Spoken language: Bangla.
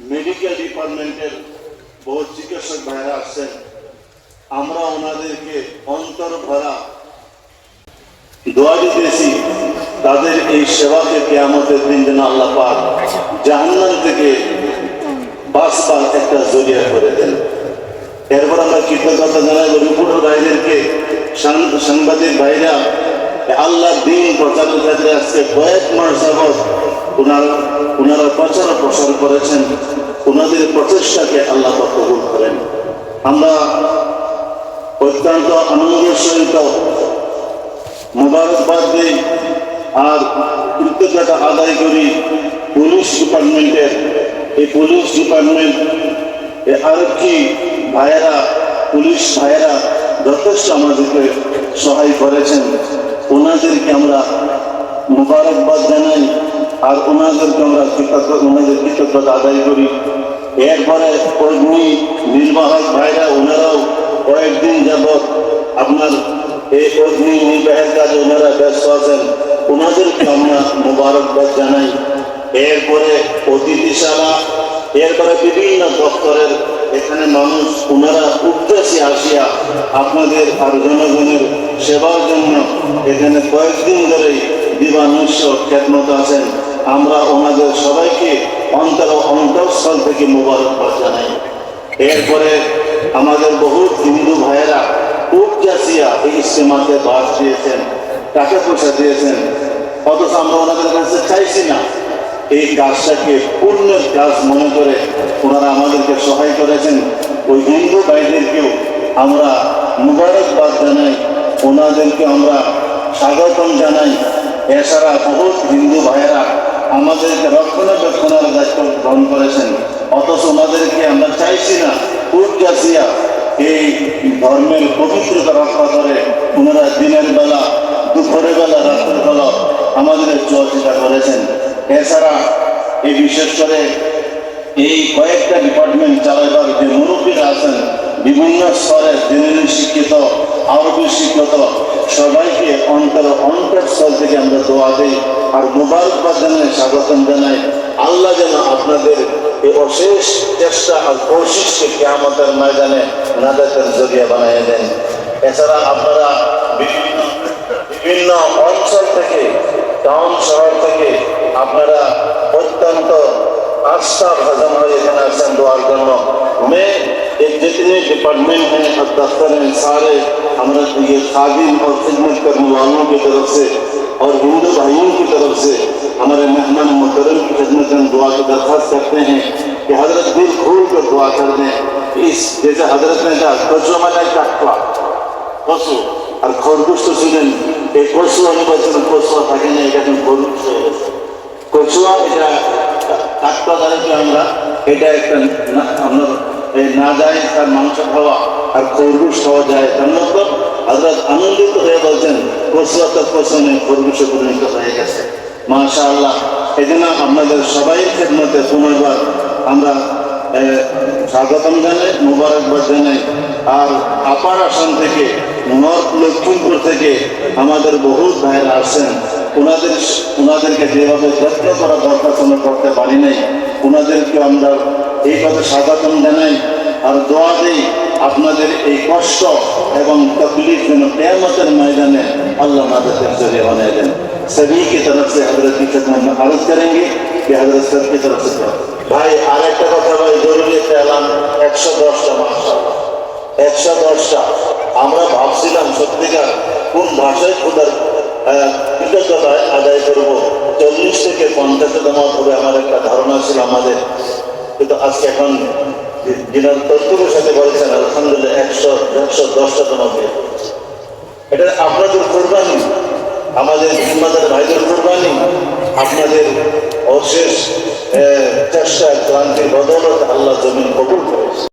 মেডিকেল ডিপার্টমেন্টের বহু চিকিৎসক ভাইরা আসছেন আমরা ওনাদেরকে অন্তর ভরা দোয়া দিতেছি, তাদের এই সেবাকে কেয়ামতের দিন যেন আল্লাহ পাক জাহান্নাম থেকে বাঁচবার একটা জরিয়া করে দেন। এরপর আমরা কৃতজ্ঞতা জানাই রিপোর্টার ভাইদেরকে সাংবাদিক ভাইরা আল্লাহ দিন প্রচারের ক্ষেত্রে আজকে কয়েক মাস যাবৎ ওনারা প্রচার প্রসার করেছেন। ওনাদের প্রচেষ্টাকে আল্লাহ কবুল করেন। আমরা অত্যন্ত আনন্দের সহিত মোবারকবাদ দিই আর কৃতজ্ঞতা আদায় করি পুলিশ ডিপার্টমেন্টের। এই পুলিশ ডিপার্টমেন্ট এই আরক্ষী ভাইয়েরা, পুলিশ ভাইয়েরা যথেষ্ট আমাদেরকে সহায় করেছেন। ওনাদেরকে আমরা মোবারকবাদ জানাই আর ওনাদেরকে আমরা ওনাদের কৃতজ্ঞতা আদায় করি। এরপরে অগ্নি নির্বাহক ভাইরা, ওনারাও কয়েকদিন যাবৎ আপনার এই অগ্নি নির্বাহের কাজে ওনারা ব্যস্ত আছেন। ওনাদেরকে আমরা মোবারকবাদ জানাই। এরপরে অতিথিশালা, এরপরে বিভিন্ন দপ্তরের এখানে মানুষ ওনারা উদ্দেশ্যে আসিয়া আপনাদের আর জনগণের সেবার জন্য এখানে কয়েকদিন ধরেই দিবানুষ্য খ্যাতমত আছেন। আমরা ওনাদের সবাইকে অন্তর অন্তঃস্থল থেকে মোবারকবাদ জানাই। এরপরে আমাদের বহু হিন্দু ভাইয়েরা উপজাসিয়া এই ইস্তেমাকে বাস দিয়েছেন, টাকা পয়সা দিয়েছেন। অথচ আমরা ওনাদের কাছে চাইছি না। এই কাজটাকে পূর্ণের কাজ মনে করে ওনারা আমাদেরকে সহায় করেছেন। ওই হিন্দু ভাইদেরকেও আমরা মুবারকবাদ জানাই, ওনাদেরকে আমরা স্বাগতম জানাই। এছাড়া বহু হিন্দু ভাইয়েরা আমাদেরকে রক্ষণাবেক্ষণের দায়িত্ব গ্রহণ করেছেন। অথচ ওনাদেরকে আমরা চাইছি না উর্জাসিয়া এই ধর্মের পবিত্রতা রক্ষা করে ওনারা দিনের বেলা, দুপুরের বেলা, রাতের বেলা আমাদের চর্চিতা করেছেন। এছাড়া এই বিশেষ করে এই কয়েকটা ডিপার্টমেন্ট চালাইবার যে মুরব্বীরা আছেন, বিভিন্ন স্তরের দিনের শিক্ষিত, আরবি শিক্ষিত, সবাইকে অন্তর অন্তঃস্থল থেকে আমরা দোয়া দিই আর মুবারকবাদ জানাই, স্বাগতম জানাই। আল্লাহ যেন আপনাদের এই অশেষ চেষ্টা আর কোশিসকে কেয়ামতের ময়দানে নাজাতের জরিয়া বানিয়ে দেন। এছাড়া আপনারা বিভিন্ন বিভিন্ন অঞ্চল থেকে, টাউন শহর থেকে আপনারা অত্যন্ত आस्था भजन हो एखाने आसन दुआ करना मैं एक जितने डिपार्टमेंट हैं और दफ्तर हैं सारे हमारे ये खादिम और खिदमत करने वालों की तरफ से और हिंदू भाइयों की तरफ से हमारे मेहमान मुकरम की खिदमत में दुआ की दरख्वास्त करते हैं कि हजरत दिल खोल कर दुआ कर दें इस जैसे हजरत ने कहा कचो मैंने काटवा পশু আর খরগোশ তো ছিলেন এই পশু আমি বলছিলাম কচুয়া থাকে না এটা এখন খরগোশ হয়ে গেছে কচুয়া এটা কাটটা দাঁড়িয়ে আমরা এটা একটা আমরা না যায় তার মাংস খাওয়া আর খরগোশ খাওয়া যায়। তার মতো হজরত আনন্দিত হয়ে বলছেন, কচুয়া তো পশু নেই খরগোশে পরিণত হয়ে গেছে। মাশা আল্লাহ এই জন্য আপনাদের সবাই খেদমতে পুনর্বার আমরা স্বাগতম জানাই, মুবারকবাদ জানাই। আর আপার আসন থেকে, নর্থ লক্ষ্মীপুর থেকে আমাদের বহুত ভাইরা আসছেন। ওনাদের ওনাদেরকে যেভাবে যত্ন করা দরকার কোনো করতে পারি নাই ওনাদেরকে আমরা এইভাবে স্বাগতম জানাই আর দোয়া দিই আপনাদের এই কষ্ট এবং তকলিফ যেন কেয়ামতের ময়দানে अल्लाह मदद के जरिए बने दें सभी की तरफ से हजरत की खिदमत में अर्ज करेंगे कि हजरत सर की तरफ से करो। ভাই আরেকটা কথা ভাই জরুরি একটা এলান একশো দশটা মাসা একশো দশটা আমরা ভাবছিলাম সত্যিকার কোন ভাষায় খোদার আহ, কৃতজ্ঞতা আদায় করব। চল্লিশ থেকে পঞ্চাশে জমা হবে আমার একটা ধারণা ছিল আমাদের। কিন্তু আজকে এখন যিনার তথ্যের সাথে বলেছেন আলহামদুলিল্লাহ একশো একশো দশটা জমা দিয়ে এটা আপনাদের কোরবানি আমাদের আমাদের ভাইদের কোরবানি আপনাদের অশেষ চেষ্টা ক্লান্তির বদৌলত আল্লাহ জমিন কবুল করেছে।